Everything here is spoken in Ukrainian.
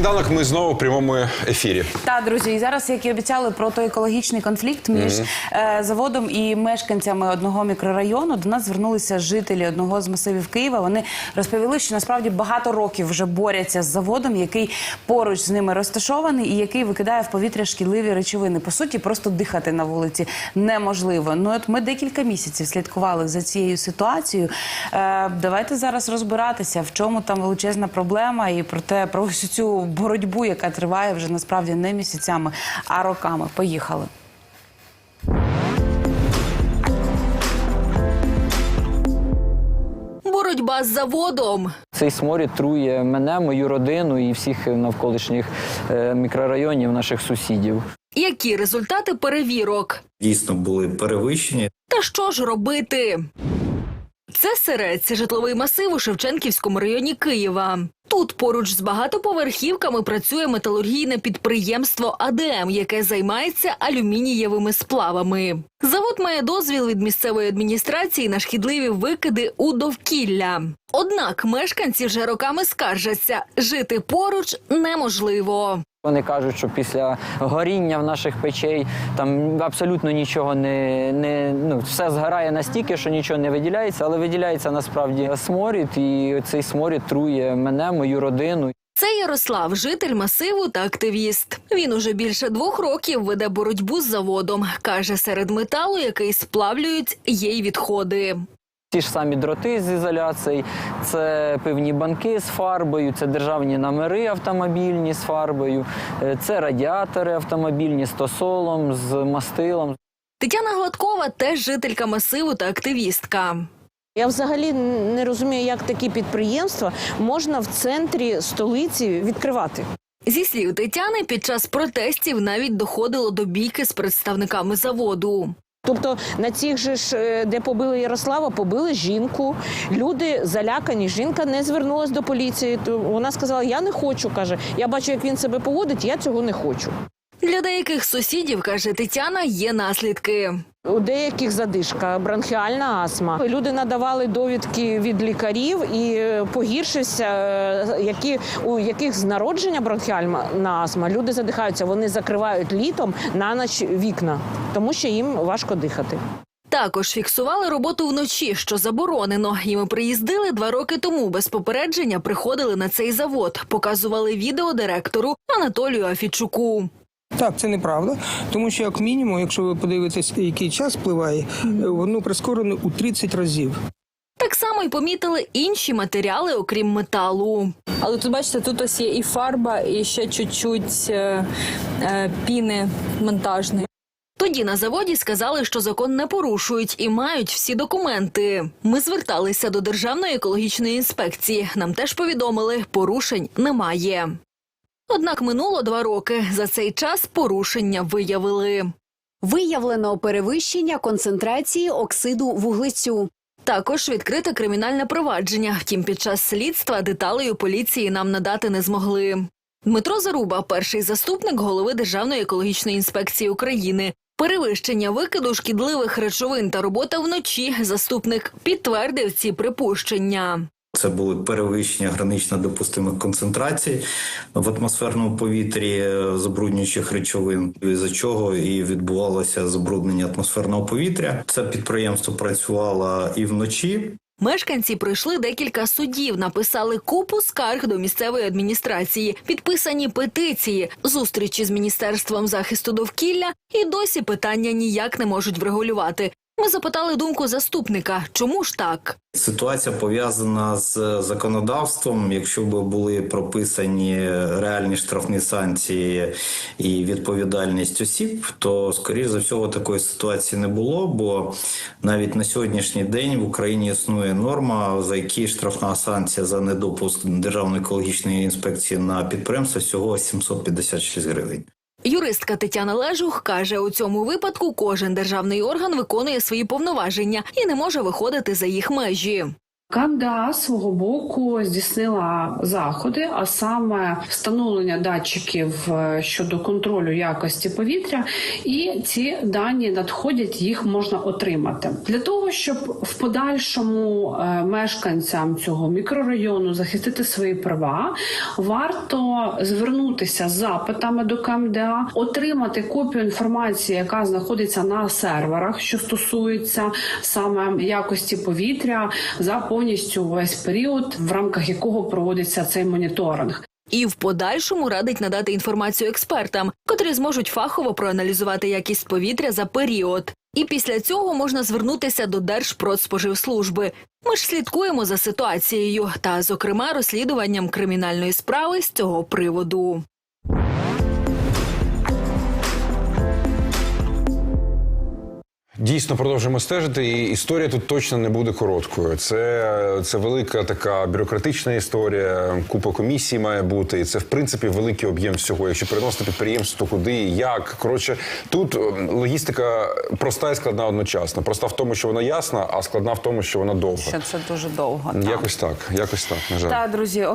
Сніданок ми знову в прямому ефірі. Та друзі, і зараз, як і обіцяли, про той екологічний конфлікт між е, заводом і мешканцями одного мікрорайону до нас звернулися жителі одного з масивів Києва. Вони розповіли, що насправді багато років вже борються з заводом, який поруч з ними розташований і який викидає в повітря шкідливі речовини. По суті, просто дихати на вулиці неможливо. Ну от ми декілька місяців слідкували за цією ситуацією. Е, давайте зараз розбиратися, в чому там величезна проблема, і про те, про всю цю боротьбу, яка триває вже насправді не місяцями, а роками. Поїхали. Боротьба з заводом. Цей сморід трує мене, мою родину і всіх навколишніх е, мікрорайонів наших сусідів. Які результати перевірок? дійсно були перевищені. Та що ж робити? Це Сирець, житловий масив у Шевченківському районі Києва. Тут поруч з багатоповерхівками працює металургійне підприємство АДМ, яке займається алюмінієвими сплавами. Завод має дозвіл від місцевої адміністрації на шкідливі викиди у довкілля. Однак мешканці вже роками скаржаться, жити поруч неможливо. Вони кажуть, що після горіння в наших печей там абсолютно нічого не, не ну, все згорає настільки, що нічого не виділяється, але виділяється насправді сморід, і цей сморід трує мене, мою родину. Це Ярослав, житель масиву та активіст. Він уже більше двох років веде боротьбу з заводом. Каже, серед металу, який сплавлюють, є й відходи. Ті ж самі дроти з ізоляції, це пивні банки з фарбою, це державні номери автомобільні з фарбою, е, це радіатори автомобільні з тосолом, з мастилом. Тетяна Гладкова теж жителька масиву та активістка. Я взагалі не розумію, як такі підприємства можна в центрі столиці відкривати. Зі слів Тетяни, під час протестів навіть доходило до бійки з представниками заводу. Тобто на цих же ж, е, де побили Ярослава, побили жінку. Люди залякані. Жінка не звернулась до поліції. Вона сказала: Я не хочу. каже, я бачу, як він себе поводить, я цього не хочу. Для деяких сусідів, каже Тетяна, є наслідки. У деяких задишка, бронхіальна астма. Люди надавали довідки від лікарів і погіршився, е, які у яких з народження бронхіальна астма. Люди задихаються, вони закривають літом на ніч вікна, тому що їм важко дихати. Також фіксували роботу вночі, що заборонено. І ми приїздили два роки тому. Без попередження приходили на цей завод, показували відео директору Анатолію Афічуку. Так, це неправда, тому що як мінімум, якщо ви подивитесь, який час впливає, воно прискорено у 30 разів. Так само й помітили інші матеріали, окрім металу. Але тут бачите, тут ось є і фарба, і ще чуть-чуть е, е, піни монтажної. Тоді на заводі сказали, що закон не порушують і мають всі документи. Ми зверталися до Державної екологічної інспекції. Нам теж повідомили, порушень немає. Однак минуло два роки. За цей час порушення виявили. Виявлено перевищення концентрації оксиду вуглецю. Також відкрите кримінальне провадження. Втім, під час слідства деталей у поліції нам надати не змогли. Дмитро Заруба, перший заступник голови Державної екологічної інспекції України. Перевищення викиду шкідливих речовин та робота вночі. Заступник підтвердив ці припущення. Це були перевищення гранично допустимих концентрацій в атмосферному повітрі е, забруднюючих речовин, із-за чого і відбувалося забруднення атмосферного повітря. Це підприємство працювало і вночі, Мешканці пройшли декілька судів, написали купу скарг до місцевої адміністрації, підписані петиції, зустрічі з міністерством захисту довкілля, і досі питання ніяк не можуть врегулювати. Ми запитали думку заступника, чому ж так? Ситуація пов'язана з законодавством. Якщо б були прописані реальні штрафні санкції і відповідальність осіб, то скоріш за всього такої ситуації не було. Бо навіть на сьогоднішній день в Україні існує норма, за які штрафна санкція за недопуск Державної екологічної інспекції на підприємство всього 756 гривень. Юристка Тетяна Лежух каже, у цьому випадку кожен державний орган виконує свої повноваження і не може виходити за їх межі. З свого боку здійснила заходи, а саме встановлення датчиків е, щодо контролю якості повітря, і ці дані надходять, їх можна отримати для того, щоб в подальшому е, мешканцям цього мікрорайону захистити свої права. Варто звернутися з запитами до КМДА, отримати копію інформації, яка знаходиться на серверах, що стосується саме якості повітря за повністю весь період, в рамках якого проводиться цей моніторинг. І в подальшому радить надати інформацію експертам, котрі зможуть фахово проаналізувати якість повітря за період. І після цього можна звернутися до Держпродспоживслужби. Ми ж слідкуємо за ситуацією та, зокрема, розслідуванням кримінальної справи з цього приводу. Дійсно продовжуємо стежити, і історія тут точно не буде короткою. Це, це велика така бюрократична історія. Купа комісій має бути. І це в принципі великий об'єм всього. Якщо переносити підприємство, то куди і як. Коротше, тут ем, логістика проста і складна одночасно. Проста в тому, що вона ясна, а складна в тому, що вона довга. Що це дуже довго. Якось так, якось так. На жаль. Та, друзі,